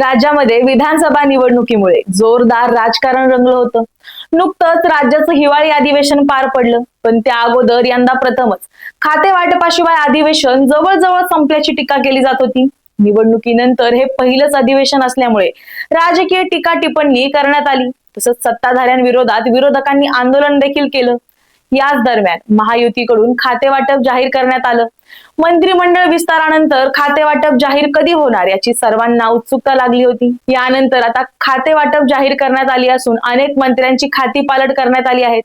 राज्यामध्ये विधानसभा निवडणुकीमुळे जोरदार राजकारण रंगलं होतं. नुकतंच राज्याचं हिवाळी अधिवेशन पार पडलं पण त्या अगोदर यंदा प्रथमच खाते वाटपाशिवाय अधिवेशन जवळजवळ संपल्याची टीका केली जात होती. निवडणुकीनंतर हे पहिलंच अधिवेशन असल्यामुळे राजकीय टीका टिप्पणी करण्यात आली. तसंच सत्ताधाऱ्यांविरोधात विरोधकांनी आंदोलन देखील केलं. याच दरम्यान महायुतीकडून खाते वाटप जाहीर करण्यात आलं. मंत्रिमंडळ विस्तारानंतर खाते वाटप जाहीर कधी होणार याची सर्वांना उत्सुकता लागली होती. यानंतर आता खाते वाटप जाहीर करण्यात आली असून अनेक मंत्र्यांची खाती पालट करण्यात आली आहेत.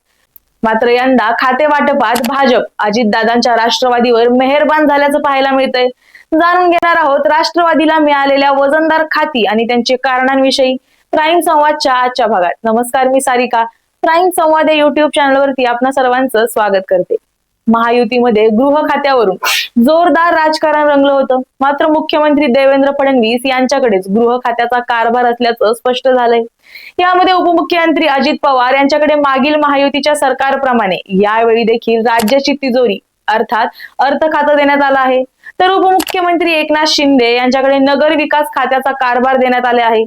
मात्र यंदा खाते वाटपात भाजप अजितदादांच्या राष्ट्रवादीवर मेहरबान झाल्याचं पाहायला मिळतंय. जाणून घेणार आहोत राष्ट्रवादीला मिळालेल्या वजनदार खाती आणि त्यांचे कारणांविषयी. प्राईम संवादच्या आजच्या भागात. नमस्कार मी सारिका. प्राईम संवाद या युट्यूब चॅनलवरती आपणा सर्वांचं स्वागत करते. महायुतीमध्ये गृह खात्यावरून जोरदार राजकारण रंगलं होतं. मात्र मुख्यमंत्री देवेंद्र फडणवीस यांच्याकडेच गृह खात्याचा कारभार असल्याचं स्पष्ट झालंय. यामध्ये उपमुख्यमंत्री अजित पवार यांच्याकडे मागील महायुतीच्या सरकारप्रमाणे यावेळी देखील राज्याची तिजोरी अर्थात अर्थ खातं देण्यात आलं आहे. तर उपमुख्यमंत्री एकनाथ शिंदे यांच्याकडे नगर विकास खात्याचा कारभार देण्यात आले आहे.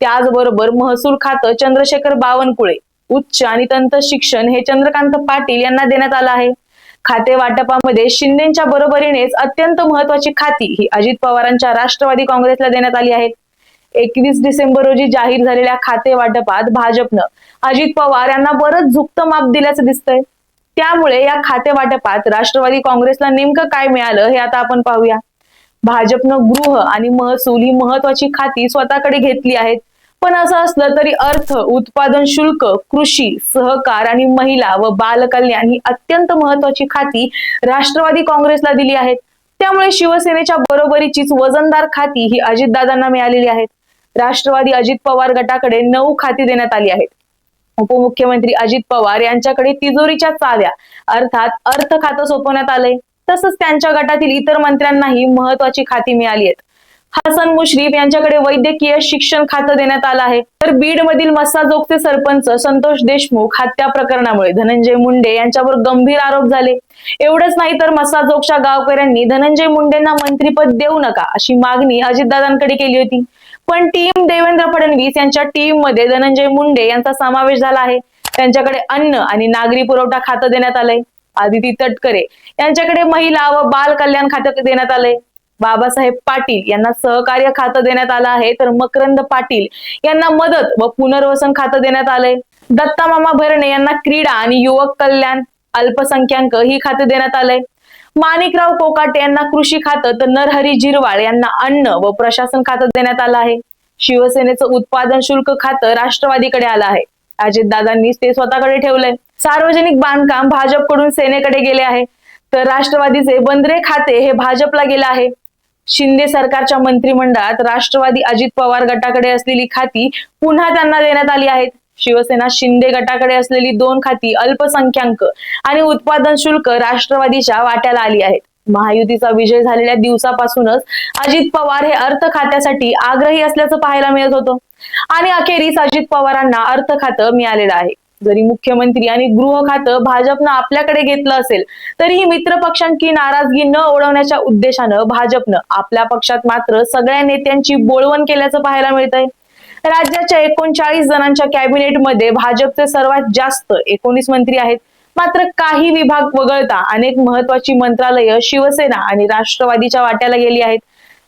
त्याचबरोबर महसूल खातं चंद्रशेखर बावनकुळे उच्च आणि तंत्र शिक्षण हे चंद्रकांत पाटील यांना देण्यात आलं आहे. खाते वाटपामध्ये शिंदेच्या बरोबरीनेच अत्यंत महत्वाची खाती ही अजित पवारांच्या राष्ट्रवादी काँग्रेसला देण्यात आली आहेत एकवीस डिसेंबर रोजी जाहीर झालेल्या खाते वाटपात भाजपनं अजित पवार यांना बरंच झुकतं माप दिल्याचं दिसतंय. त्यामुळे या खाते वाटपात राष्ट्रवादी काँग्रेसला नेमकं काय मिळालं हे आता आपण पाहूया. भाजपनं गृह आणि महसूल ही महत्वाची खाती स्वतःकडे घेतली आहेत. पण असं असलं तरी अर्थ उत्पादन शुल्क कृषी सहकार आणि महिला व बालकल्याण ही अत्यंत महत्वाची खाती राष्ट्रवादी काँग्रेसला दिली आहेत. त्यामुळे शिवसेनेच्या बरोबरीचीच वजनदार खाती ही अजितदादांना मिळालेली आहेत. राष्ट्रवादी अजित पवार गटाकडे नऊ खाती देण्यात आली आहेत. उपमुख्यमंत्री अजित पवार यांच्याकडे तिजोरीच्या चाव्या अर्थात अर्थ खातं सोपवण्यात आलंय. तसंच त्यांच्या गटातील इतर मंत्र्यांनाही महत्वाची खाती मिळाली आहेत. हसन मुश्रीफ यांच्याकडे वैद्यकीय शिक्षण खातं देण्यात आलं आहे. तर बीड मधील मस्साजोगचे सरपंच संतोष देशमुख हत्या प्रकरणामुळे धनंजय मुंडे यांच्यावर गंभीर आरोप झाले. एवढंच नाही तर मस्साजोगच्या गावकऱ्यांनी धनंजय मुंडेंना मंत्रीपद देऊ नका अशी मागणी अजितदादांकडे केली होती. पण टीम देवेंद्र फडणवीस यांच्या टीममध्ये धनंजय मुंडे यांचा समावेश झाला आहे. त्यांच्याकडे अन्न आणि नागरी पुरवठा खातं देण्यात आलंय. आदिती तटकरे यांच्याकडे महिला व बाल कल्याण खातं देण्यात आलंय. बाबासाहेब पाटील यांना सहकार्य खातं देण्यात आलं आहे. तर मकरंद पाटील यांना मदत व पुनर्वसन खातं देण्यात आलंय. दत्ता मामा भरणे यांना क्रीडा आणि युवक कल्याण अल्पसंख्याक ही खातं देण्यात आलंय. माणिकराव कोकाटे यांना कृषी खातं तर नरहरी जिरवाळ यांना अन्न व प्रशासन खातं देण्यात आलं आहे. शिवसेनेचं उत्पादन शुल्क खातं राष्ट्रवादीकडे आलं आहे. अजितदादांनी ते स्वतःकडे ठेवलंय. सार्वजनिक बांधकाम भाजपकडून सेनेकडे गेले आहे. तर राष्ट्रवादीचे बंदरे खाते हे भाजपला गेले आहे. शिंदे सरकारच्या मंत्रिमंडळात राष्ट्रवादी अजित पवार गटाकडे असलेली खाती पुन्हा त्यांना देण्यात आली आहेत. शिवसेना शिंदे गटाकडे असलेली दोन खाती अल्पसंख्याक आणि उत्पादन शुल्क राष्ट्रवादीच्या वाट्याला आली आहेत. महायुतीचा विजय झालेल्या दिवसापासूनच अजित पवार हे अर्थ खात्यासाठी आग्रही असल्याचं पाहायला मिळत होतं. आणि अखेरीस अजित पवारांना अर्थ खातं मिळालेलं आहे. जरी मुख्यमंत्री आणि गृह खातं भाजपनं आपल्याकडे घेतलं असेल तरीही मित्र पक्षांची नाराजगी न ओढवण्याच्या उद्देशानं भाजपनं आपल्या पक्षात मात्र सगळ्या नेत्यांची बोळवण केल्याचं पाहायला मिळतंय. राज्याच्या एकोणचाळीस जणांच्या कॅबिनेटमध्ये भाजपचे सर्वात जास्त एकोणीस मंत्री आहेत. मात्र काही विभाग वगळता अनेक महत्वाची मंत्रालय शिवसेना आणि राष्ट्रवादीच्या वाट्याला गेली आहेत.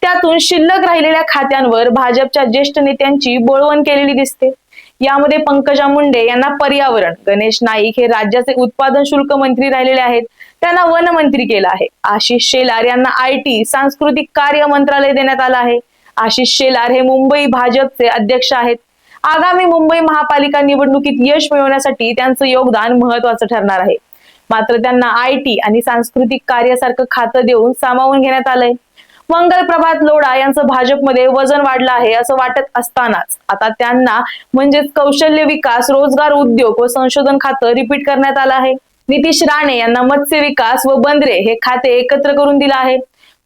त्यातून शिल्लक राहिलेल्या खात्यांवर भाजपच्या ज्येष्ठ नेत्यांची बोळवण केलेली दिसते. यामध्ये पंकजा मुंडे यांना पर्यावरण गणेश नाईक हे राज्याचे उत्पादन शुल्क मंत्री राहिलेले आहेत. त्यांना वन मंत्री केलं आहे. आशिष शेलार यांना आय टी सांस्कृतिक कार्य मंत्रालय देण्यात आलं आहे. आशिष शेलार हे मुंबई भाजपचे अध्यक्ष आहेत. आगामी मुंबई महापालिका निवडणुकीत यश मिळवण्यासाठी त्यांचं योगदान महत्वाचं ठरणार आहे. मात्र त्यांना आय टी आणि सांस्कृतिक कार्यासारखं खातं देऊन सामावून घेण्यात आलंय. मंगल प्रभात लोढा यांचं भाजपमध्ये वजन वाढलं आहे असं वाटत असतानाच आता त्यांना म्हणजेच कौशल्य विकास रोजगार उद्योग व संशोधन खातं रिपीट करण्यात आलं आहे. नितीश राणे यांना मत्स्य विकास व बंदरे हे खाते एकत्र करून दिलं आहे.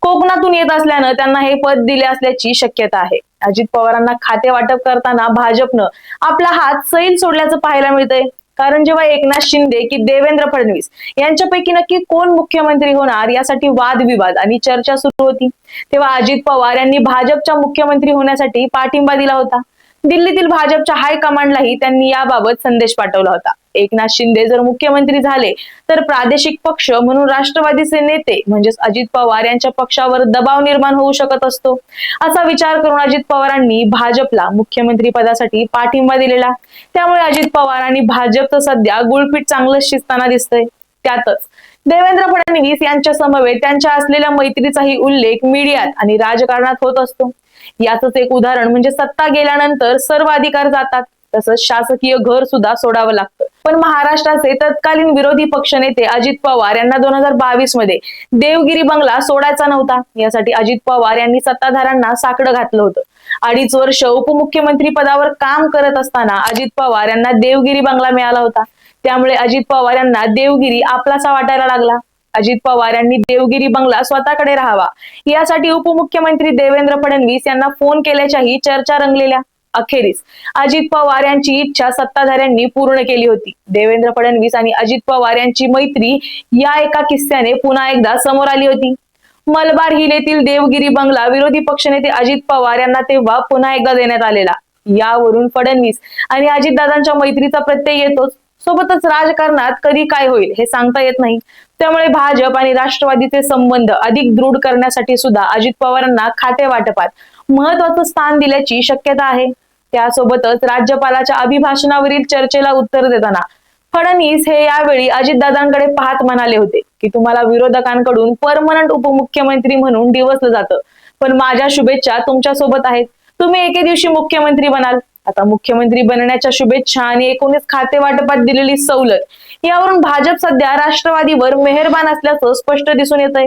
कोकणातून येत असल्यानं त्यांना हे पद दिले असल्याची शक्यता आहे. अजित पवारांना खाते वाटप करताना भाजपनं आपला हात सैल सोडल्याचं पाहायला मिळतंय. कारण जेव्हा एकनाथ शिंदे की देवेंद्र फडणवीस यांच्यापैकी नक्की कोण मुख्यमंत्री होणार यासाठी वादविवाद आणि चर्चा सुरू होती. तेव्हा अजित पवार यांनी भाजपच्या मुख्यमंत्री होण्यासाठी पाठिंबा दिला होता. दिल्लीतील भाजपच्या हायकमांडलाही त्यांनी याबाबत संदेश पाठवला होता. एकनाथ शिंदे जर मुख्यमंत्री झाले तर प्रादेशिक पक्ष म्हणून राष्ट्रवादीचे नेते म्हणजेच अजित पवार यांच्या पक्षावर दबाव निर्माण होऊ शकत असतो. असा विचार करून अजित पवारांनी भाजपला मुख्यमंत्री पदासाठी पाठिंबा दिलेला. त्यामुळे अजित पवार आणि भाजपचं सध्या गुळपीठ चांगलंच शिजताना दिसतंय. त्यातच देवेंद्र फडणवीस यांच्या समवेत त्यांच्या असलेल्या मैत्रीचाही उल्लेख मीडियात आणि राजकारणात होत असतो. याच एक उदाहरण म्हणजे सत्ता गेल्यानंतर सर्व अधिकार जातात. तसंच शासकीय घर सुद्धा सोडावं लागतं. पण महाराष्ट्राचे तत्कालीन विरोधी पक्षनेते अजित पवार यांना दोन हजार बावीसमध्ये देवगिरी बंगला सोडायचा नव्हता. यासाठी अजित पवार यांनी सत्ताधाऱ्यांना साकडं घातलं होतं. अडीच वर्ष उपमुख्यमंत्री पदावर काम करत असताना अजित पवार यांना देवगिरी बंगला मिळाला होता. त्यामुळे अजित पवार यांना देवगिरी आपलासा वाटायला लागला. अजित पवार यांनी देवगिरी बंगला स्वतःकडे राहावा. यासाठी उपमुख्यमंत्री देवेंद्र फडणवीस यांना फोन केल्याच्याही चर्चा रंगलेल्या. अखेरीस अजित पवार यांची इच्छा सत्ताधाऱ्यांनी पूर्ण केली होती. देवेंद्र फडणवीस आणि अजित पवार यांची मैत्री या एका किस्स्याने पुन्हा एकदा समोर आली होती. मलबार हिलेतील देवगिरी बंगला विरोधी पक्षनेते अजित पवार यांना तेव्हा पुन्हा एकदा देण्यात आलेला. यावरून फडणवीस आणि अजितदादांच्या मैत्रीचा प्रत्यय येतोच. सोबतच राजकारणात कधी काय होईल हे सांगता येत नाही. त्यामुळे भाजप आणि राष्ट्रवादीचे संबंध अधिक दृढ करण्यासाठी सुद्धा अजित पवारांना खाते वाटपात महत्वाचं स्थान दिल्याची शक्यता आहे. त्यासोबतच राज्यपालाच्या अभिभाषणावरील चर्चेला उत्तर देताना फडणवीस हे यावेळी अजितदादांकडे पाहत म्हणाले होते की तुम्हाला विरोधकांकडून परमनंट उपमुख्यमंत्री म्हणून दिवसलं जातं. पण माझ्या शुभेच्छा तुमच्यासोबत आहेत. तुम्ही एके दिवशी मुख्यमंत्री बनाल. आता मुख्यमंत्री बनण्याच्या शुभेच्छा आणि एकूणच खाते वाटपात दिलेली सवलत यावरून भाजप सध्या राष्ट्रवादीवर मेहरबान असल्याचं स्पष्ट दिसून येत आहे